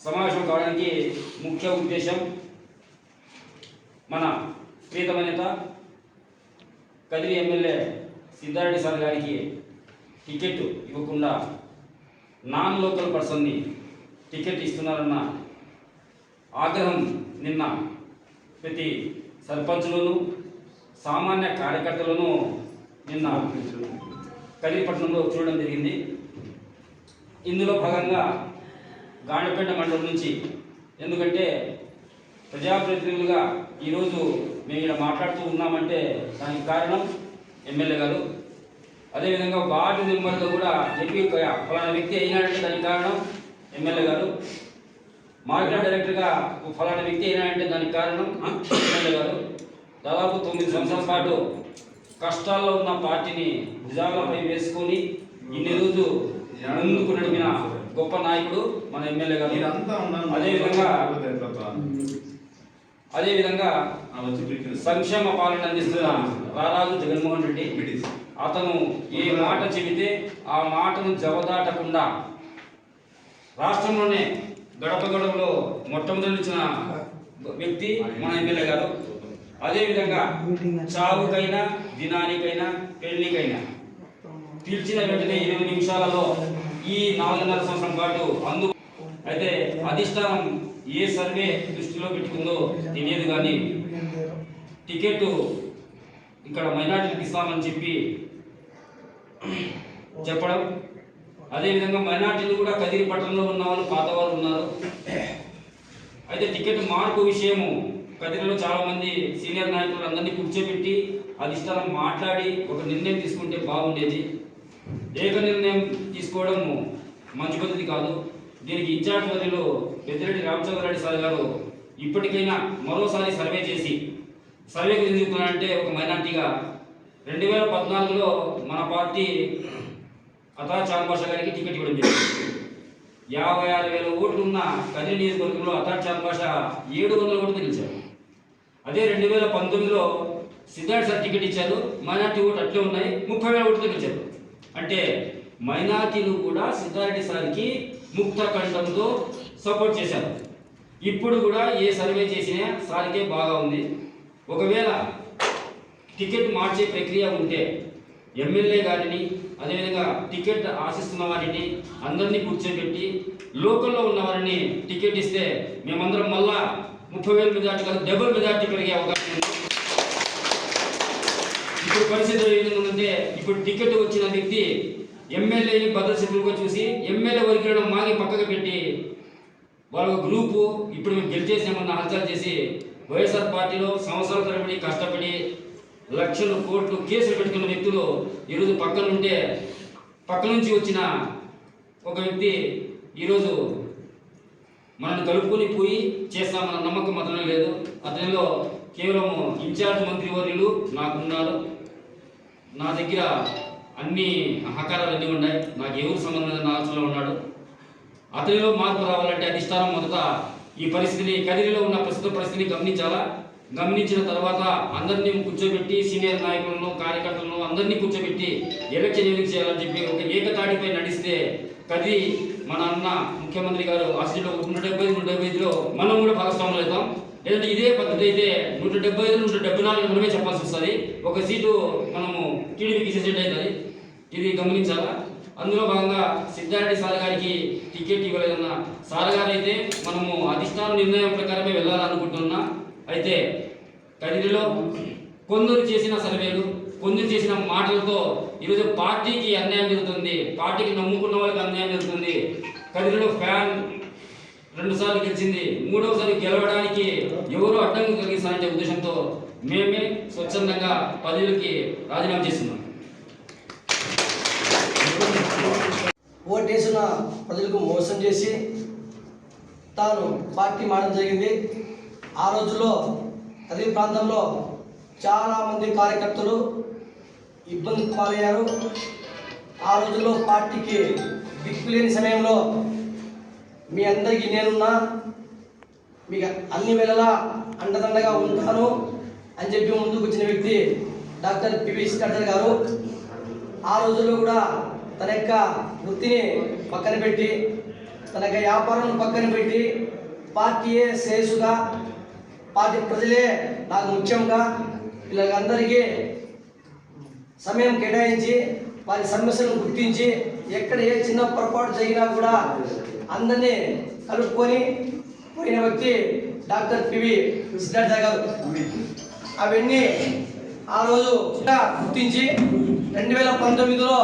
సమావేశం కావడానికి ముఖ్య ఉద్దేశం మన ప్రీతమ నేత కదిరి ఎమ్మెల్యే సిద్ధారెడ్డి సార్ గారికి టికెట్ ఇవ్వకుండా నాన్ లోకల్ పర్సన్ని టికెట్ ఇస్తున్నారన్న ఆగ్రహం నిన్న ప్రతి సర్పంచ్లోను సామాన్య కార్యకర్తలను నిన్న కదిరిపట్నంలో చూడడం జరిగింది. ఇందులో భాగంగా గాండపేట మండలం నుంచి. ఎందుకంటే ప్రజాప్రతినిధులుగా ఈరోజు మేము ఇక్కడ మాట్లాడుతూ ఉన్నామంటే దానికి కారణం ఎమ్మెల్యే గారు. అదేవిధంగా వార్డు మెంబర్గా కూడా చెప్పి ఫలానా వ్యక్తి అయినాడంటే దానికి కారణం ఎమ్మెల్యే గారు. మార్కెట్ డైరెక్టర్గా ఫలానా వ్యక్తి అయినాడంటే దానికి కారణం ఎమ్మెల్యే గారు. దాదాపు తొమ్మిది సంవత్సరాల పాటు కష్టాల్లో ఉన్న పార్టీని భుజాలపై వేసుకొని ఇన్ని రోజు నడుముకు నడిపిన గొప్ప నాయకుడు మన ఎమ్మెల్యే గారు. అదేవిధంగా ఆ వచ్చి పిలిచిన సంక్షేమ పాలన అందిస్తున్న రారాజు జగన్మోహన్ రెడ్డి. అతను ఏ మాట చెబితే ఆ మాటను జవదాటకుండా రాష్ట్రంలోనే గడప గడపలో మొట్టమొదటి నిలిచిన వ్యక్తి మన ఎమ్మెల్యే గారు అదేవిధంగా చావుకైనా దినానికైనా పెళ్ళికైనా పిలిచిన వెంటనే ఇరవై నిమిషాలలో ఈ నాలుగున్నర సంవత్సరం పాటు అందు అయితే అధిష్టానం ఏ సర్వే దృష్టిలో పెట్టుకుందో తెలియదు కానీ టికెట్ ఇక్కడ మైనార్టీలకు ఇస్తామని చెప్పి చెప్పడం. అదేవిధంగా మైనార్టీలు కూడా కదిరి పట్టణంలో ఉన్న వాళ్ళు పాతవారు ఉన్నారు. అయితే టికెట్ మార్పు విషయము కదిరిలో చాలామంది సీనియర్ నాయకులు అందరినీ కూర్చోబెట్టి అధిష్టానం మాట్లాడి ఒక నిర్ణయం తీసుకుంటే బాగుండేది. ఏక నిర్ణయం తీసుకోవడం మంచి పద్ధతి కాదు. దీనికి ఇన్ఛార్జ్ మంత్రులు పెద్దిరెడ్డి రామచంద్రారెడ్డి సార్ గారు ఇప్పటికైనా మరోసారి సర్వే చేసి సర్వే గురించి ఒక మైనార్టీగా. రెండు వేల పద్నాలుగులో మన పార్టీ అతా చాంబాష గారికి టికెట్ ఇవ్వడం జరిగింది. యాభై ఆరు వేల ఓట్లు ఉన్న కదిరి నియోజకవర్గంలో అతార్ చాంబాష ఏడు వందల ఓట్లు గెలిచారు. అదే రెండు వేల పంతొమ్మిదిలో సిద్ధార్థ్ సార్ టికెట్ ఇచ్చారు. మైనార్టీ ఓటు అట్లే ఉన్నాయి. ముప్పై వేల ఓట్లు గెలిచారు. అంటే మైనార్టీలు కూడా సిద్ధారెడ్డి సార్కి ముక్త కంఠంతో సపోర్ట్ చేశారు. ఇప్పుడు కూడా ఏ సర్వే చేసినా సార్కే బాగా ఉంది. ఒకవేళ టికెట్ మార్చే ప్రక్రియ ఉంటే ఎమ్మెల్యే గారిని అదేవిధంగా టికెట్ ఆశిస్తున్న వారిని అందరినీ కూర్చోబెట్టి లోకల్లో ఉన్న వారిని టికెట్ ఇస్తే మేమందరం మళ్ళా ముప్పై వేల మెజార్టీ కాదు డబుల్ మెజార్టీ పెరిగే అవకాశం ఉంది. ఇప్పుడు పరిస్థితులు ఏంటంటే ఇప్పుడు టికెట్ వచ్చిన వ్యక్తి ఎమ్మెల్యేని భద్రశత్రులుగా చూసి ఎమ్మెల్యే వర్గీలను మాగి పక్కకు పెట్టి వాళ్ళ గ్రూపు ఇప్పుడు మేము గెలిచేసామన్న హల్చల్ చేసి వైఎస్ఆర్ పార్టీలో సంవత్సరాల తరబడి కష్టపడి లక్షలు కోట్లు కేసులు పెట్టుకున్న వ్యక్తులు ఈరోజు పక్కన ఉంటే పక్క నుంచి వచ్చిన ఒక వ్యక్తి ఈరోజు మనల్ని కలుపుకొని పోయి చేస్తామన్న నమ్మకం అతను లేదు. అతనిలో కేవలం ఇన్ఛార్జ్ మంత్రి వర్యులు నాకున్నారు. నా దగ్గర అన్ని అహకారాలు అన్నీ ఉన్నాయి. నాకు ఎవరు సంబంధం నా ఆలోచనలో ఉన్నాడు. అతనిలో మార్పు రావాలంటే అధిష్టానం మొదట ఈ పరిస్థితిని కదిరిలో ఉన్న ప్రస్తుత పరిస్థితిని గమనించాలా? గమనించిన తర్వాత అందరినీ కూర్చోబెట్టి సీనియర్ నాయకులను కార్యకర్తలను అందరినీ కూర్చోబెట్టి ఎలక్షన్ ఎందుకు చేయాలని చెప్పి ఒక ఏకతాటిపై నడిస్తే కది మన అన్న ముఖ్యమంత్రి గారు అసలు నూట డెబ్బై నూట డెబ్బై ఐదులో మనం కూడా భాగస్వాములు అవుతాం. లేదంటే ఇదే పద్ధతి అయితే నూట డెబ్బై ఐదు నూట డెబ్బై నాలుగు మనమే చెప్పాల్సి వస్తుంది. ఒక సీటు మనము టీడీపీకి ఇచ్చేసేట్ అవుతుంది ఇది గమనించాలా? అందులో భాగంగా సిద్ధారెడ్డి సార్ గారికి టికెట్ ఇవ్వలేదన్న సార్ గారు అయితే మనము అధిష్టాన నిర్ణయం ప్రకారమే వెళ్ళాలనుకుంటున్నా. అయితే కదిరిలో కొందరు చేసిన సర్వేలు కొందరు చేసిన మాటలతో ఈరోజు పార్టీకి అన్యాయం జరుగుతుంది. పార్టీకి నమ్ముకున్న వాళ్ళకి అన్యాయం జరుగుతుంది. కదిరిలో ఫ్యాన్ రెండు సార్లు గెలిచింది మూడవసారి గెలవడానికి ఎవరు అడ్డంకి కలిగిస్తారనే ఉద్దేశంతో మేమే స్వచ్ఛందంగా పదవులకి రాజీనామా చేస్తున్నాం. ఓటేసిన ప్రజలకు మోసం చేసి తాను పార్టీ మారడం జరిగింది. ఆ రోజుల్లో తల్లి ప్రాంతంలో చాలామంది కార్యకర్తలు ఇబ్బంది పాలయ్యారు. ఆ రోజుల్లో పార్టీకి దిక్కులేని సమయంలో మీ అందరికీ నేనున్నా. మీకు అన్ని వేళలా అండదండగా ఉంటాను అని చెప్పి ముందుకు వచ్చిన వ్యక్తి డాక్టర్ పివి సిద్ధార్థ గారు. ఆ రోజుల్లో కూడా తన యొక్క వృత్తిని పక్కన పెట్టి తన యొక్క వ్యాపారం పక్కన పెట్టి పార్టీయే శ్రేయస్సుగా పార్టీ ప్రజలే నాకు ముఖ్యంగా వీళ్ళందరికీ సమయం కేటాయించి వారి సమస్యలను గుర్తించి ఎక్కడ ఏ చిన్న పొరపాటు జరిగినా కూడా అందరినీ కలుపుకొని పోయిన వ్యక్తి డాక్టర్ పివి సిద్ధార్థ గారు. అవన్నీ ఆ రోజు గుర్తించి రెండు వేల పంతొమ్మిదిలో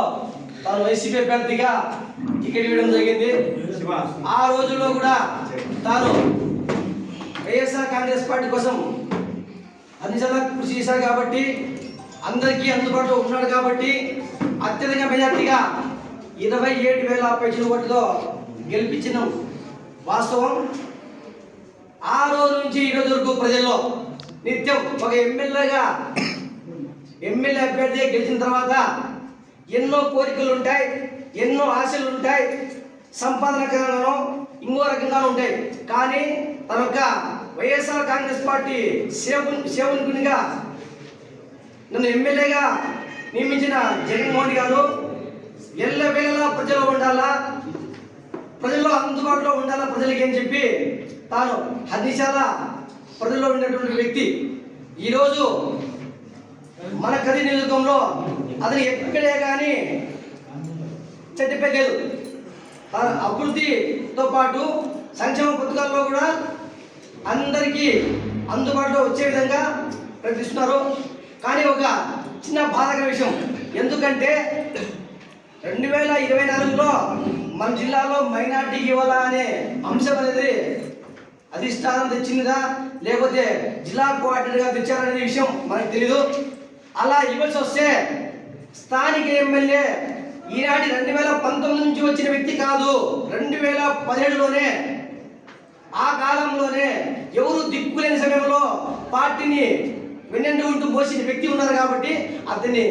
తాను వైసీపీ అభ్యర్థిగా టికెట్ ఇవ్వడం జరిగింది. ఆ రోజుల్లో కూడా తాను వైఎస్ఆర్ కాంగ్రెస్ పార్టీ కోసం అన్నిసార్లు కృషి చేశారు కాబట్టి అందరికీ అందుబాటులో ఉన్నాడు కాబట్టి అత్యధిక మెజార్టీగా ఇరవై ఏడు వేల పైసలు ఓట్లతో గెలిపించినాం. వాస్తవం ఆ రోజు నుంచి ఈరోజు వరకు ప్రజల్లో నిత్యం ఒక ఎమ్మెల్యేగా ఎమ్మెల్యే అభ్యర్థి గెలిచిన తర్వాత ఎన్నో కోరికలు ఉంటాయి ఎన్నో ఆశలు ఉంటాయి సంపాదనకరంగానో ఇంకో రకంగా ఉంటాయి. కానీ తన యొక్క వైఎస్ఆర్ కాంగ్రెస్ పార్టీ సేవ సేవకునిగా నన్ను ఎమ్మెల్యేగా నియమించిన జగన్మోహన్ గారు ఎల్లవేళలా ప్రజలు ఉండాలా? ప్రజల్లో అందుబాటులో ఉండాలా ప్రజలకి అని చెప్పి తాను హదిశాల ప్రజల్లో ఉండేటువంటి వ్యక్తి. ఈరోజు మన కది నియోజకంలో అతను ఎక్కడే కానీ చెడ్డపే అభివృద్ధితో పాటు సంక్షేమ పథకాల్లో కూడా అందరికీ అందుబాటులో వచ్చే విధంగా ప్రయత్నిస్తున్నారు కానీ ఒక చిన్న బాధకర విషయం. ఎందుకంటే రెండు వేల ఇరవై నాలుగులో మన జిల్లాలో మైనార్టీకి ఇవ్వాలా అనే అంశం అనేది అధిష్టానం తెచ్చిందా లేకపోతే జిల్లా కోఆర్డినేటర్గా తెచ్చారనే విషయం మనకు తెలీదు. అలా ఇవ్వాల్సి వస్తే స్థానిక ఎమ్మెల్యే ఈనాటి రెండు వేల పంతొమ్మిది నుంచి వచ్చిన వ్యక్తి కాదు రెండు వేల పదిహేడులోనే ఆ కాలంలోనే ఎవరు దిక్కులేని సమయంలో పార్టీని వెన్నెండు ఉంటూ పోసిన వ్యక్తి ఉన్నారు కాబట్టి అతన్ని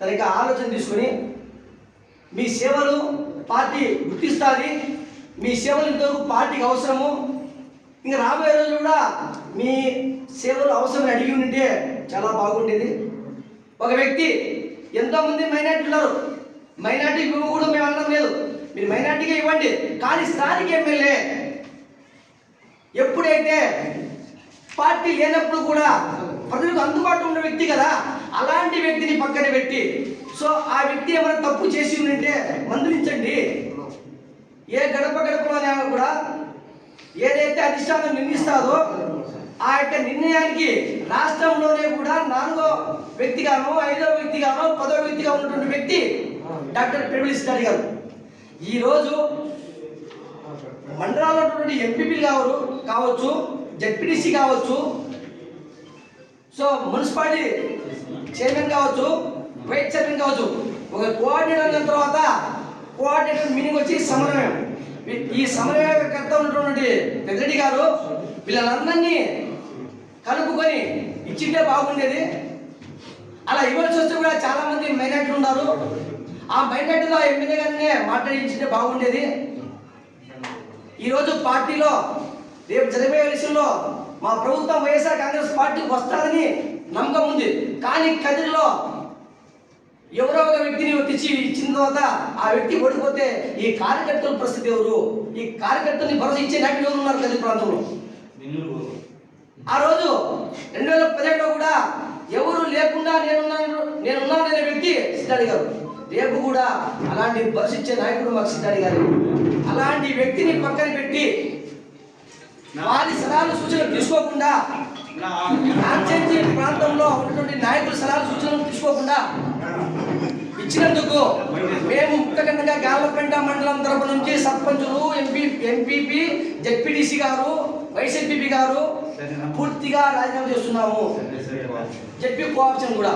తన యొక్క ఆలోచన తీసుకొని మీ సేవలు పార్టీ గుర్తిస్తుంది మీ సేవలు ఇంతవరకు పార్టీకి అవసరము. ఇంకా రాబోయే రోజులు కూడా మీ సేవలు అవసరం అడిగి ఉంటే చాలా బాగుండేది. ఒక వ్యక్తి ఎంతోమంది మైనార్టీ ఉన్నారు. మైనార్టీ కూడా మేము అనడం లేదు. మీరు మైనార్టీగా ఇవ్వండి. కానీ స్థానిక ఎమ్మెల్యే ఎప్పుడైతే పార్టీ లేనప్పుడు కూడా ప్రజలకు అందుబాటులో ఉన్న వ్యక్తి కదా అలాంటి వ్యక్తిని పక్కన పెట్టి. సో ఆ వ్యక్తి ఏమైనా తప్పు చేసి ఉంటే మందలించండి. ఏ గడప గడపలోనే కూడా ఏదైతే అధిష్టానం నిర్ణయిస్తాదో ఆ యొక్క నిర్ణయానికి రాష్ట్రంలోనే కూడా నాలుగో వ్యక్తిగానో ఐదో వ్యక్తిగానో పదో వ్యక్తిగా ఉన్నటువంటి వ్యక్తి డాక్టర్ పెమిలి సిద్ధార్థి గారు. ఈరోజు మండలాల్లో ఉన్నటువంటి ఎంపీపీలు కావచ్చు కావచ్చు జడ్పీటీసీ కావచ్చు సో మున్సిపాలిటీ చైర్మన్ కావచ్చు వైస్ చైర్మన్ కావచ్చు ఒక కోఆర్డినేటర్ అయిన తర్వాత కోఆర్డినేటర్ మీనింగ్ వచ్చి సమన్వయం. ఈ- సమన్వయకర్త ఉన్నటువంటి పెద్దరెడ్డి గారు వీళ్ళందరినీ కలుపుకొని ఇచ్చింటే బాగుండేది. అలా ఇవ్వాల్సి వస్తే కూడా చాలా మంది మైనార్టీలు ఉన్నారు. ఆ మైనార్టీలో ఎమ్మెల్యే గారినే మాట్లాడించింటే బాగుండేది. ఈరోజు పార్టీలో రేపు జరిగే ఎలక్షన్లో మా ప్రభుత్వం వైఎస్ఆర్ కాంగ్రెస్ పార్టీ వస్తారని నమ్మకం ఉంది. కానీ కదిరిలో ఎవరో ఒక వ్యక్తిని తెచ్చి ఇచ్చిన తర్వాత ఆ వ్యక్తి ఓడిపోతే ఈ కార్యకర్తల పరిస్థితి ఎవరు? ఈ కార్యకర్తల్ని భరోసా ఇచ్చే నాయకులు ఎవరు ఉన్నారు కదిరి ప్రాంతంలో? ఆ రోజు రెండు వేల పదిహేడులో కూడా ఎవరు లేకుండా నేనున్నాను నేనున్నాననే వ్యక్తి సిద్ధాడి గారు. రేపు కూడా అలాంటి బస్సు ఇచ్చే నాయకుడు మాకు సిద్ధాడి గారు. అలాంటి వ్యక్తిని పక్కన పెట్టి వారి సలహాలు సూచనలు తీసుకోకుండా ప్రాంతంలో ఉన్నటువంటి నాయకుల సలహాలు సూచనలు తీసుకోకుండా ఇచ్చినందుకు మేము ముక్తకండగా గాలపెంట మండలం తరపు నుంచి సర్పంచులు ఎంపీ ఎంపీపీ జెడ్పీటీసీ గారు వైస్ ఎంపీపీ గారు పూర్తిగా రాజీనామా చేస్తున్నాము. జెడ్పీ కోఆప్షన్ కూడా.